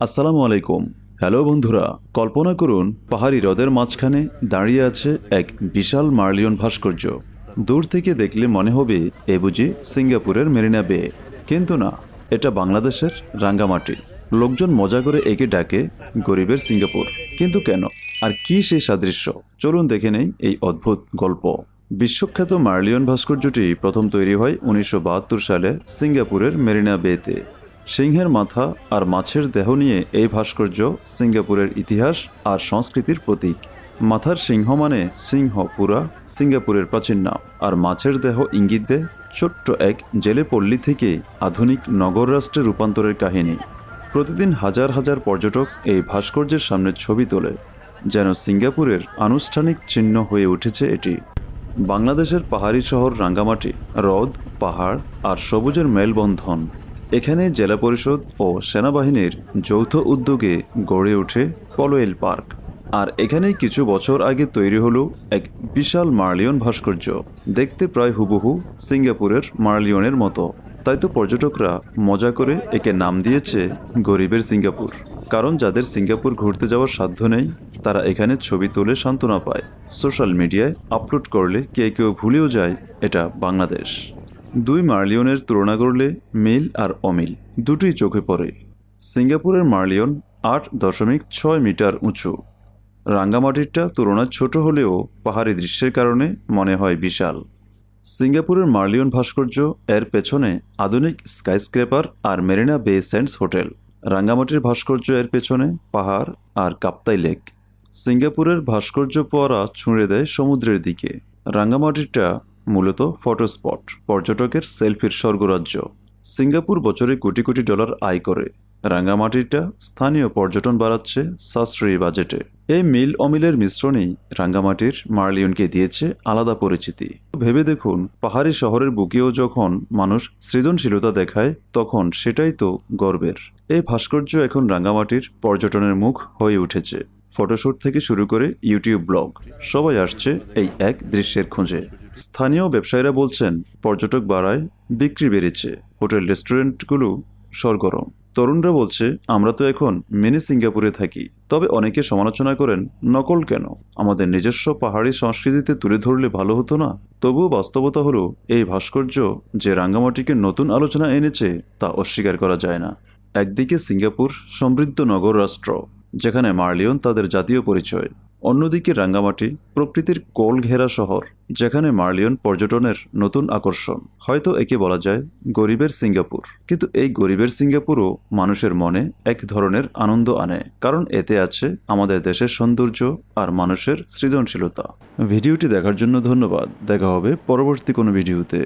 আসসালামু আলাইকুম। হ্যালো বন্ধুরা, কল্পনা করুন, পাহাড়ি হ্রদের মাঝখানে দাঁড়িয়ে আছে এক বিশাল মার্লিয়ন ভাস্কর্য। দূর থেকে দেখলে মনে হবে এ বুঝি সিঙ্গাপুরের মেরিনা বে। কিন্তু না, এটা বাংলাদেশের রাঙ্গামাটি। লোকজন মজা করে একে ডাকে, গরিবের সিঙ্গাপুর। কিন্তু কেন? আর কি সেই সাদৃশ্য? চলুন দেখে নেই এই অদ্ভুত গল্প। বিশ্বখ্যাত মার্লিয়ন ভাস্কর্যটি প্রথম তৈরি হয় উনিশশো বাহাত্তর সালে সিঙ্গাপুরের মেরিনা বেতে। সিংহের মাথা আর মাছের দেহ নিয়ে এই ভাস্কর্য সিঙ্গাপুরের ইতিহাস আর সংস্কৃতির প্রতীক। মাথার সিংহ মানে সিংহ পুরা, সিঙ্গাপুরের প্রাচীন নাম। আর মাছের দেহ ইঙ্গিত দেয় ছোট্ট এক জেলে পল্লী থেকে আধুনিক নগর রাষ্ট্রে রূপান্তরের কাহিনী। প্রতিদিন হাজার হাজার পর্যটক এই ভাস্কর্যের সামনে ছবি তোলে, যেন সিঙ্গাপুরের আনুষ্ঠানিক চিহ্ন হয়ে উঠেছে এটি। বাংলাদেশের পাহাড়ি শহর রাঙ্গামাটি, হ্রদ, পাহাড় আর সবুজের মেলবন্ধন। এখানে জেলা পরিষদ ও সেনাবাহিনীর যৌথ উদ্যোগে গড়ে ওঠে পলোয়েল পার্ক। আর এখানেই কিছু বছর আগে তৈরি হলো এক বিশাল মার্লিয়ন ভাস্কর্য। দেখতে প্রায় হুবহু সিঙ্গাপুরের মার্লিয়নের মতো। তাই তো পর্যটকরা মজা করে একে নাম দিয়েছে গরিবের সিঙ্গাপুর। কারণ যাদের সিঙ্গাপুর ঘুরতে যাওয়ার সাধ্য নেই, তারা এখানে ছবি তুলে সান্ত্বনা পায়। সোশ্যাল মিডিয়ায় আপলোড করলে কে কেউ ভুলেও যায়, এটা বাংলাদেশ। দুই মার্লিয়নের তুলনা করলে মিল আর অমিল দুটোই চোখে পড়ে। সিঙ্গাপুরের মার্লিয়ন আট দশমিক ছয় মিটার উঁচু। রাঙ্গামাটিরটা তুলনায় ছোট হলেও পাহাড়ি দৃশ্যের কারণে মনে হয় বিশাল। সিঙ্গাপুরের মার্লিয়ন ভাস্কর্য এর পেছনে আধুনিক স্কাইস্ক্রেপার আর মেরিনা বে স্যান্ডস হোটেল। রাঙ্গামাটির ভাস্কর্য এর পেছনে পাহাড় আর কাপ্তাই লেক। সিঙ্গাপুরের ভাস্কর্য পরা ছুঁড়ে দেয় সমুদ্রের দিকে। রাঙ্গামাটিরটা মূলত ফটো স্পট পর্যটকের সেলফির স্বর্গরাজ্য। সিঙ্গাপুর বছরে কোটি কোটি ডলার আয় করে। রাঙ্গামাটিটা স্থানীয় পর্যটন বাড়াচ্ছে সাশ্রয়ী বাজেটে। এই মিল অমিলের মিশ্রণেই রাঙ্গামাটির মার্লিয়নকে দিয়েছে আলাদা পরিচিতি। ভেবে দেখুন, পাহাড়ি শহরের বুকেও যখন মানুষ সৃজনশীলতা দেখায়, তখন সেটাই তো গর্বের। এই ভাস্কর্য এখন রাঙ্গামাটির পর্যটনের মুখ হয়ে উঠেছে। ফটোশ্যুট থেকে শুরু করে ইউটিউব ব্লগ, সবাই আসছে এই এক দৃশ্যের খোঁজে। স্থানীয় ব্যবসায়ীরা বলছেন, পর্যটক বাড়ায়, বিক্রি বেড়েছে, হোটেল রেস্টুরেন্টগুলো সরগরম। তরুণরা বলছে, আমরা তো এখন মিনি সিঙ্গাপুরে থাকি, তবে অনেকে সমালোচনা করেন, নকল কেন? আমাদের নিজস্ব পাহাড়ি সংস্কৃতিতে তুলে ধরলে ভালো হতো না? তবুও বাস্তবতা হলো, এই ভাস্কর্য যে রাঙ্গামাটিকে নতুন আলোচনা এনেছে, তা অস্বীকার করা যায় না। একদিকে সিঙ্গাপুর সমৃদ্ধ নগর রাষ্ট্র যেখানে মার্লিয়ন তাদের জাতীয় পরিচয়। অন্যদিকে রাঙ্গামাটি প্রকৃতির কোল ঘেরা শহর, যেখানে মার্লিয়ন পর্যটনের নতুন আকর্ষণ। হয়তো একে বলা যায় গরিবের সিঙ্গাপুর। কিন্তু এই গরিবের সিঙ্গাপুরও মানুষের মনে এক ধরনের আনন্দ আনে, কারণ এতে আছে আমাদের দেশের সৌন্দর্য আর মানুষের সৃজনশীলতা। ভিডিওটি দেখার জন্য ধন্যবাদ। দেখা হবে পরবর্তী কোনো ভিডিওতে।